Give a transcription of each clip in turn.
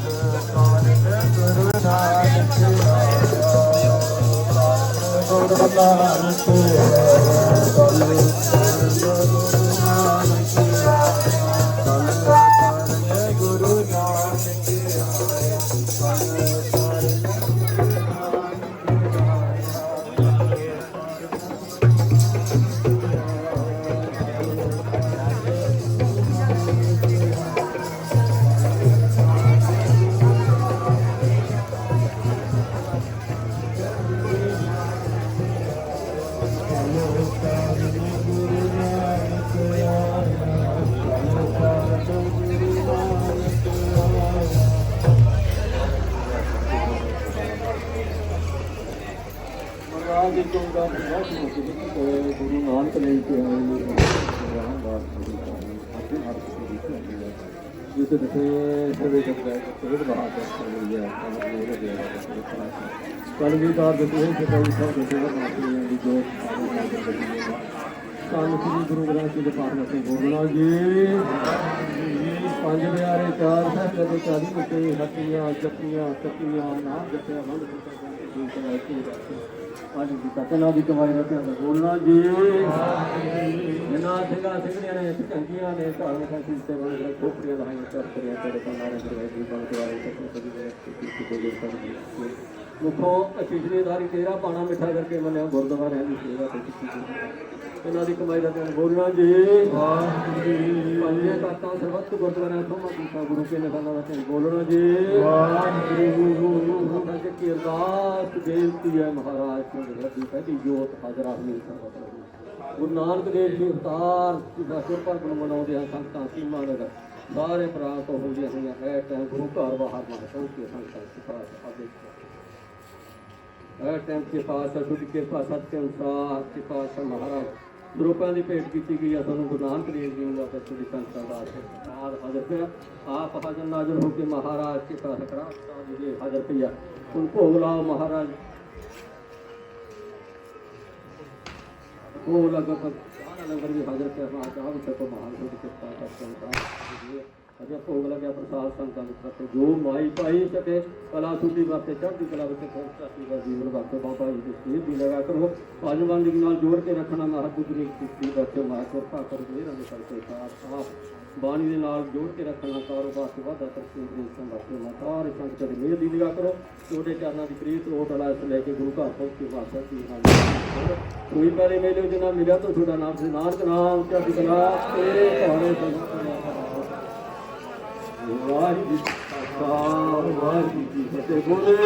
ਨਾਨਕ ਗੁਰੂ ਨਾਨਕ ਮਹਾਰਾਜ ਜੀ ਤੋਂ ਦਾ ਬਹੁਤ ਮੁਕਤ ਹੋਏ ਗੁਰੂ ਨਾਨਕ ਨੇ ਕਿਹਾ ਰਾਮਦਾਸ ਜੀ ਦਾ ਆਪੇ ਹਰ ਕਿਸੇ ਦੀ ਹੈ ਜਿਸ ਦੇ ਸਵੇ ਕਰਦਾ ਹੈ ਸਵੇ ਬਹਾਦਰ ਕਰ ਲਿਆ ਆਪ ਨੇ ਇਹ ਗਿਆ ਕਲਗੀਦਾਰ ਦੇ ਇਹ ਸਭ ਦੇ ਸੇਵਾ ਦੀ ਜੋ ਸਾਨੂੰ ਸ੍ਰੀ ਗੁਰੂ ਗ੍ਰੰਥ ਸਾਹਿਬ ਦੇ ਪਾਠ ਵਿੱਚ ਬੋਲਣਾ ਜੀ। ਪੰਜ ਪਿਆਰੇ ਚਾਰ ਸਹਿਬ ਦੇ ਚਾਲੀ ਮੁਕੇ ਹੱਟੀਆਂ ਜੱਪੀਆਂ ਤੱਕੀਆਂ ਨਾਮ ਜਪਿਆ ਬੰਦ ਕੀਤਾ ਅੱਜ ਦੀ ਤਕਨਾ ਦੀ ਕਮਾਈ ਦਾ ਧਿਆਨ ਬੋਲਣਾ ਜੀ। ਜਿਨਾ ਸਿੰਘਾਂ ਸਿੰਘਣੀਆਂ ਨੇ ਚੰਗੀਆਂ ਨੇ ਧਾਰਮਿਕ ਸੰਸਤੇ ਵਾਲੇ ਖੋਪੜੀਆਂ ਦਾ ਹਾਈ ਕਰ ਕਰਿਆ ਤੇਰੇ ਕੰਨਾਰੇ ਦੇ ਜੀ ਬਣ ਕੇ ਵਾਲੇ ਤੱਕ ਸਭੀ ਦੇ ਕੀਤੀ ਕੋਈ ਜੋ ਕਰ ਮੁਖੋਂ ਧਾਰੀ ਤੇਰਾ ਪਾਣਾ ਮਿੱਠਾ ਕਰਕੇ ਮੰਨਿਆ ਗੁਰਦੁਆਰਿਆਂ ਦੀ ਸੇਵਾ ਤੇ ਕੀਤੀ ਇਹਨਾਂ ਦੀ ਕਮਾਈ ਦਾ ਧਿਆਨ ਬੋਲਣਾ ਜੀ। ਵਾਹਿਗੁਰੂ ਪੰਜੇ ਤਾਤਾਂ ਸਰਬੱਤ ਗੁਰਦੁਆਰਿਆਂ ਤੋਂ ਕੀਤਾ ਗੁਰੂ ਕੇ ਨਿਸ਼ਾਨਾਂ ਦਾ ਧਿਆਨ ਬੋਲਣਾ ਜੀ। ਵਾਹਿਗੁਰੂ। ਜੀ ਕੀ ਅਰਦਾਸ ਬੇਨਤੀ ਹੈ ਮਹਾਰਾਜ ਸਿੰਘ ਰੱਬੀ ਪਹਿਲੀ ਜੋਤ ਹਾਜ਼ਰਾ ਹੋਈ ਸਰਬੱਤ ਗੁਰੂ ਨਾਨਕ ਦੇਵ ਜੀ ਅਵਤਾਰ ਦਾ ਸੁਰਪਰ ਨੂੰ ਮਨਾਉਂਦੇ ਹਨ ਸੰਤਾਂ ਸੀਮਾ ਨਗਰ, ਸਾਰੇ ਪ੍ਰਾਂਤ ਤੋਂ ਹੁੰਦੀਆਂ ਹੋਈਆਂ ਇਹ ਟਾਈਮ ਗੁਰੂ ਘਰ ਬਾਹਰ ਮਾਰ ਪਹੁੰਚੇ ਸੰਤਾਂ ਸਿਫਾਰਸ਼ ਆਦੇ ਇਹ ਟਾਈਮ ਕੇ ਪਾਸ ਅਸੁੱਧ ਕਿਰਪਾ ਸਤਿ ਅਨੁਸਾਰ ਕੇ ਪਾਸ ਮਹਾਰਾਜ ਰੂਪਾਂ ਦੀ ਭੇਟ ਕੀਤੀ ਗਈ ਹੈ ਤੁਹਾਨੂੰ ਗੁਰੂ ਨਾਨਕ ਦੇਵ ਜੀ ਦਾ ਤੇ ਸੰਤਾਂ ਦਾ ਆਦ ਹਾਜ਼ਰ ਪਿਆ ਆਪ ਹਾਜ਼ਰ, ਨਾਜ਼ਰ ਹੋ ਕੇ ਮਹਾਰਾਜ ਕੇ ਪਾਸ ਕਰਾ ਜੀ ਹਾਜ਼ਰ ਪਿਆ ਹੁਣ ਭੋਗ ਲਾਓ ਮਹਾਰਾਜ। ও ਲਗਾ ਪਰ ਸਾਰਾ ਲੰਗਰ ਵੀ ਹਾਜ਼ਰ ਪਿਆ ਮਾ ਚਾਹ ਵਿੱਚ ਕੋ ਮਹਾਨ ਹੋ ਕਿਰਪਾ ਕਰਤਾ ਅਜਾ ਭੋਗ ਲੱਗਿਆ ਪ੍ਰਸਾਦ ਸੰਤਾਂ ਦੇ ਪ੍ਰਤੀ ਜੋ ਮਾਈ ਪਾਈ ਸਕੇ ਕਲਾ ਸੁਧੀ ਵਾਸਤੇ ਚੜ੍ਹਦੀ ਕਲਾ ਵਿੱਚ ਪਹੁੰਚਾ ਸੀ ਦਾ ਜੀਵਨ ਵਾਸਤੇ ਬਾਬਾ ਜੀ ਦੀ ਸੇਧ ਵੀ ਲਗਾ ਕਰੋ ਪੰਜ ਬੰਦ ਨਾਲ ਜੋੜ ਕੇ ਰੱਖਣਾ ਮਹਾਰਾਜ ਦੀ ਕੀਤੀ ਬੱਚੇ ਮਾਂ ਕਿਰਪਾ ਕਰ ਦੇ ਰੰਗ ਕਰਕੇ ਸਾਥ ਆਪ ਬਾਣੀ ਦੇ ਨਾਲ ਜੋੜ ਕੇ ਰੱਖਣਾ ਕਾਰੋਬਾਰ ਤੇ ਵਾਧਾ ਤਰੱਕੀ ਦੇ ਸੰਭਾਲੇ ਨਾ ਸਾਰੇ ਸੰਗਤ ਦੀ ਮਿਹਰ ਦੀ ਨਿਗਾਹ ਕਰੋ ਛੋਟੇ ਚਰਨਾਂ ਦੀ ਪ੍ਰੀਤ ਰੋਟ ਵਾਲਾ ਨਾਨਕ ਨਾਮ ਚੜ੍ਹਦੀ ਕਲਾ ਤੇਰੇ ਭਾਣੇ ਵਾਹਿਗੁਰੂ ਜੀ ਵਾਹਿਗੁਰੂ ਜੀ ਕੀ ਫਤਿਹ। ਬੋਲੇ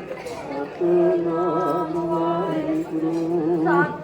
Satnam Vaheguru Satnam Vaheguru Satnam Vaheguru